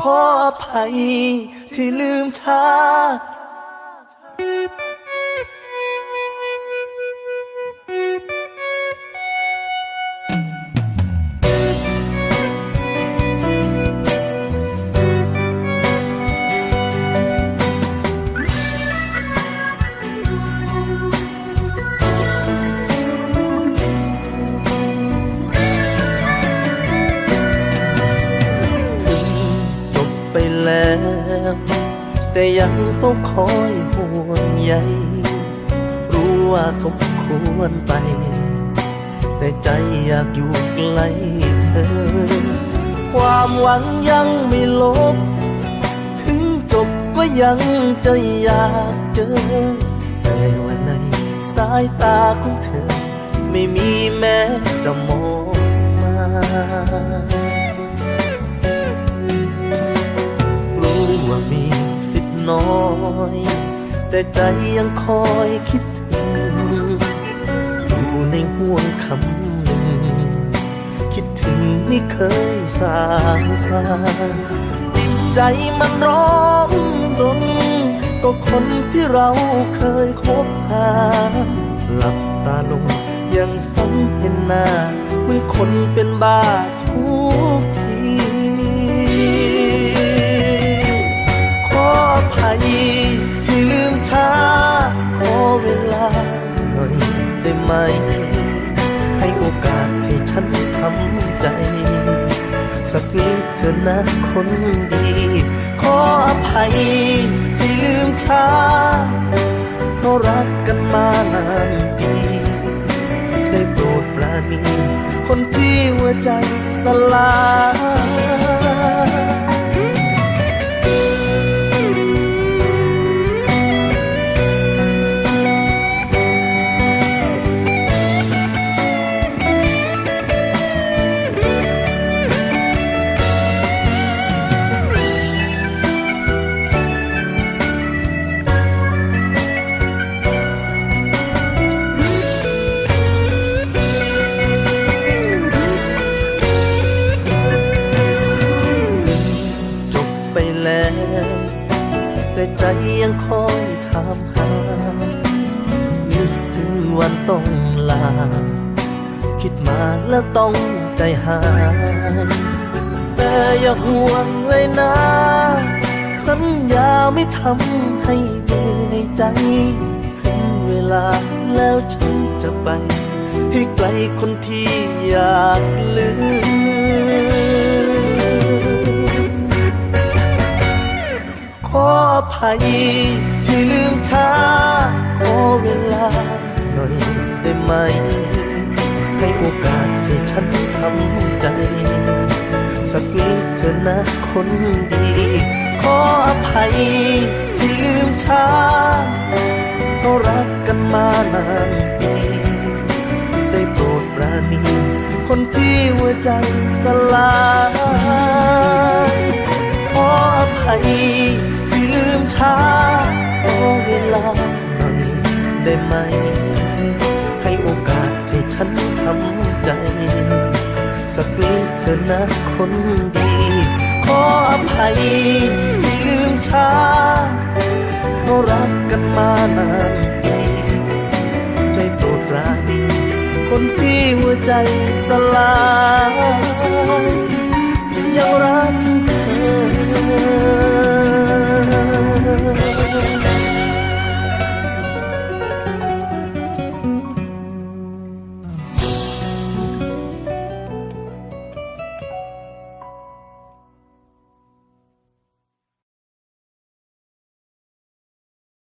ขออภัยที่ลืมช้า แต่ยังเฝ้าคอยห่วงใยรู้ว่าสมควรไป แต่ใจอยากอยู่ใกล้เธอ ความหวังยังไม่ลบ ถึงจบก็ยังจะอยากเจอ แต่ว่าในสายตาของเธอ ไม่มีแม้จะมอง น้อย แต่ใจยังคอยคิดถึง อยู่ในห่วงคำหนึ่ง คิดถึงไม่เคยสางสาจิตใจมันร้องรนก็คนที่เราเคยคบหา หลับตาลงยังฝันเห็นหน้าเหมือนคนเป็นบ้า ไหม ให้โอกาสให้ฉันทำใจ สักนิดเถอนะคนดี ขออภัยที่ลืมช้า เพราะรักกันมานานปีได้โปรดปราณีคนที่หัวใจสลาย ใจยังคอยถามหา นึกถึงวันต้องลา คิดมาแล้วต้องใจหายแต่อย่าห่วงเลยนะ สัญญาไม่ทำให้เหนื่อยใจ ถึงเวลาแล้วฉันจะไป ให้ไกลคนที่อยากลืม ภัยที่ลืมช้าขอเวลาหน่อยได้ไหม ให้โอกาสให้ฉันทำใจ สักนิดเถอนะคนดี ขออภัยที่ลืมช้าเพราะรักกันมานานปีได้โปรดปราณีคนที่หัวใจสลายขออภัย ลืมช้าขอเวลาหน่อยได้ไหม ให้โอกาสให้ฉันทำใจ สักนิดเถอนะคนดี ขออภัยที่ลืมช้าเขารักกันมานานปีได้โปรดราณีคนที่หัวใจสลาย